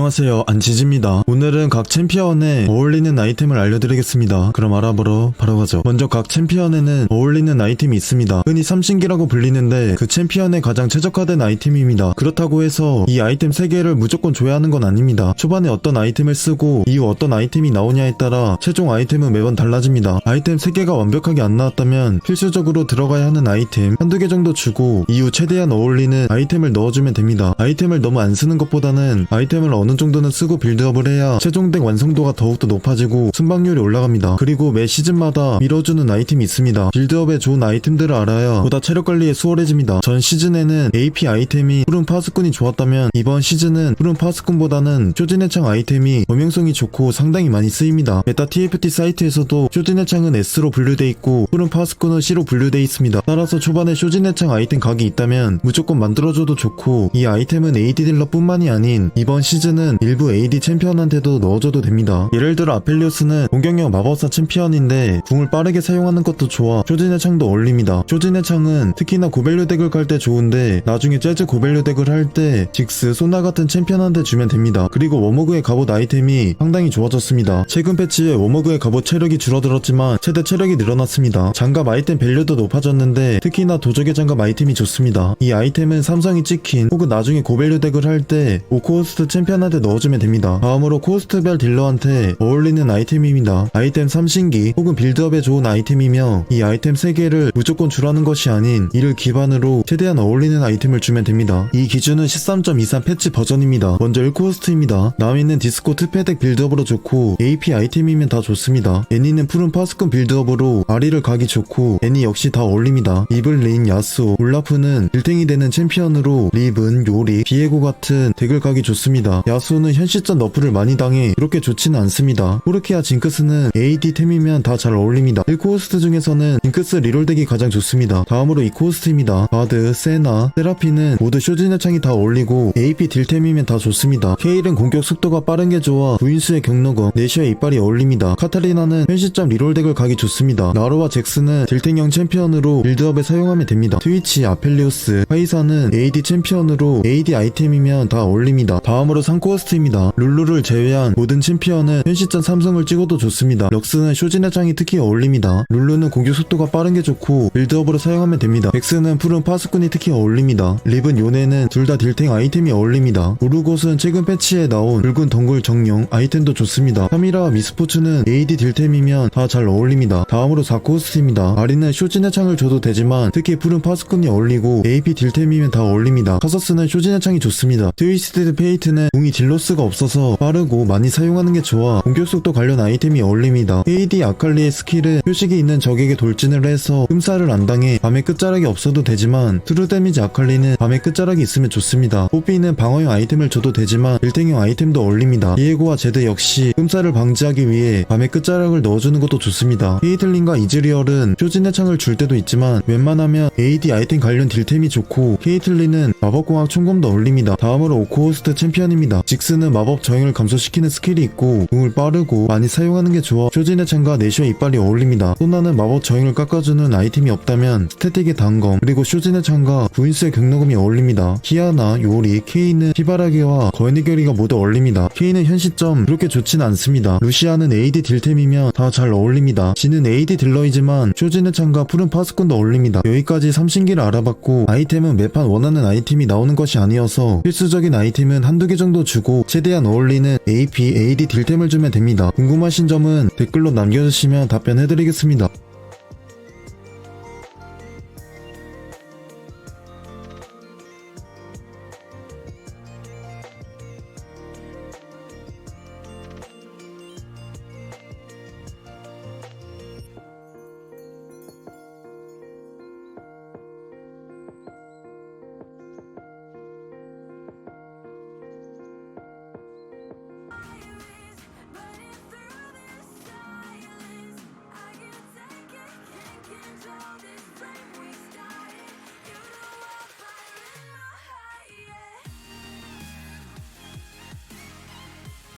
안녕하세요. 안지지입니다. 오늘은 각 챔피언에 어울리는 아이템을 알려드리겠습니다. 그럼 알아보러 바로 가죠. 먼저 각 챔피언에는 어울리는 아이템이 있습니다. 흔히 삼신기라고 불리는데 그 챔피언에 가장 최적화된 아이템입니다. 그렇다고 해서 이 아이템 3개를 무조건 줘야 하는 건 아닙니다. 초반에 어떤 아이템을 쓰고 이후 어떤 아이템이 나오냐에 따라 최종 아이템은 매번 달라집니다. 아이템 3개가 완벽하게 안 나왔다면 필수적으로 들어가야 하는 아이템 한두 개 정도 주고 이후 최대한 어울리는 아이템을 넣어주면 됩니다. 아이템을 너무 안 쓰는 것보다는 아이템을 어느 정도는 쓰고 빌드업을 해야 최종 덱 완성도가 더욱더 높아지고 순방률이 올라갑니다. 그리고 매 시즌마다 밀어주는 아이템이 있습니다. 빌드업에 좋은 아이템들을 알아야 보다 체력 관리에 수월해집니다. 전 시즌에는 AP 아이템이 푸른 파수꾼이 좋았다면 이번 시즌은 푸른 파수꾼보다는 쇼진의 창 아이템이 범용성이 좋고 상당히 많이 쓰입니다. 메타 TFT 사이트에서도 쇼진의 창은 S로 분류돼 있고 푸른 파수꾼은 C로 분류돼 있습니다. 따라서 초반에 쇼진의 창 아이템 각이 있다면 무조건 만들어줘도 좋고 이 아이템은 AD 딜러뿐만이 아닌 이번 시즌 은 일부 AD 챔피언한테도 넣어줘도 됩니다. 예를 들어 아펠리오스는 공격력 마법사 챔피언인데 궁을 빠르게 사용하는 것도 좋아 쇼진의 창도 어울립니다. 쇼진의 창은 특히나 고밸류 덱을 깔 때 좋은데 나중에 재즈 고밸류 덱을 할 때 직스, 소나 같은 챔피언한테 주면 됩니다. 그리고 워머그의 갑옷 아이템이 상당히 좋아졌습니다. 최근 패치에 워머그의 갑옷 체력이 줄어들었지만 최대 체력이 늘어났습니다. 장갑 아이템 밸류도 높아졌는데 특히나 도적의 장갑 아이템이 좋습니다. 이 아이템은 삼성이 찍힌 혹은 나중에 고밸류 덱을 할 때 오코호스트 챔피언 한테 넣어주면 됩니다. 다음으로 코스트별 딜러한테 어울리는 아이템입니다. 아이템 삼신기 혹은 빌드업에 좋은 아이템이며 이 아이템 3개를 무조건 주라는 것이 아닌 이를 기반으로 최대한 어울리는 아이템을 주면 됩니다. 이 기준은 13.23 패치 버전입니다. 먼저 1코스트입니다. 남있는 디스코 투패덱 빌드업으로 좋고 AP 아이템이면 다 좋습니다. 애니는 푸른 파스콘 빌드업으로 아리를 가기 좋고 애니 역시 다 어울립니다. 이블 린, 야수, 올라프는 딜탱이 되는 챔피언으로 립은, 요리, 비에고 같은 덱을 가기 좋습니다. 야수는 현 시점 너프를 많이 당해 그렇게 좋지는 않습니다. 호르키아 징크스는 AD템이면 다 잘 어울립니다. 1코스트 중에서는 징크스 리롤 덱이 가장 좋습니다. 다음으로 2코스트입니다. 바드, 세나, 세라피는 모두 쇼진의 창이 다 어울리고 AP 딜템이면 다 좋습니다. 케일은 공격 속도가 빠른 게 좋아 부인수의 경로거, 내시의 이빨이 어울립니다. 카타리나는 현 시점 리롤 덱을 가기 좋습니다. 나로와 잭스는 딜탱형 챔피언으로 빌드업에 사용하면 됩니다. 트위치, 아펠리오스, 파이사는 AD 챔피언으로 AD 아이템이면 다 어울립니다. 다음으로 3 코스트입니다. 룰루를 제외한 모든 챔피언은 현 시점 삼성을 찍어도 좋습니다. 럭스는 쇼진의 창이 특히 어울립니다. 룰루는 공격 속도가 빠른 게 좋고 빌드업으로 사용하면 됩니다. 엑스는 푸른 파수꾼이 특히 어울립니다. 립은 요네는 둘 다 딜탱 아이템이 어울립니다. 우르곳은 최근 패치에 나온 붉은 덩굴 정령 아이템도 좋습니다. 카미라와 미스포츠는 AD 딜템이면 다 잘 어울립니다. 다음으로 4코스트입니다. 아리는 쇼진의 창을 줘도 되지만 특히 푸른 파수꾼이 어울리고 AP 딜템이면 다 어울립니다. 카서스는 쇼진의 창이 좋습니다. 트위스티드 페이트는 궁이 딜로스가 없어서 빠르고 많이 사용하는 게 좋아 공격 속도 관련 아이템이 어울립니다. AD 아칼리의 스킬은 표식이 있는 적에게 돌진을 해서 흠사를 안 당해 밤의 끝자락이 없어도 되지만 트루 데미지 아칼리는 밤의 끝자락이 있으면 좋습니다. 뽀삐는 방어용 아이템을 줘도 되지만 일탱용 아이템도 어울립니다. 디에고와 제드 역시 흠사를 방지하기 위해 밤의 끝자락을 넣어주는 것도 좋습니다. 헤이틀린과 이즈리얼은 쇼진의 창을 줄 때도 있지만 웬만하면 AD 아이템 관련 딜템이 좋고 헤이틀린은 마법공학 총검도 어울립니다. 다음으로 오코호스트 챔피언입니다. 직스는 마법 저행을 감소시키는 스킬이 있고 궁을 빠르고 많이 사용하는 게 좋아 쇼진의 창과 내쇼의 이빨이 어울립니다. 소나는 마법 저행을 깎아주는 아이템이 없다면 스태틱의 단검 그리고 쇼진의 창과 부인수의 경로금이 어울립니다. 키아나, 요리, 케이는 피바라기와 거인의 결의가 모두 어울립니다. 케이는 현 시점 그렇게 좋지는 않습니다. 루시아는 AD 딜템이면 다잘 어울립니다. 지는 AD 딜러이지만 쇼진의 창과 푸른 파스콘도 어울립니다. 여기까지 삼신기를 알아봤고 아이템은 매판 원하는 아이템이 나오는 것이 아니어서 필수적인 아이템은 한두 개 정도 주고 최대한 어울리는 AP, AD 딜템을 주면 됩니다. 궁금하신 점은 댓글로 남겨주시면 답변해드리겠습니다.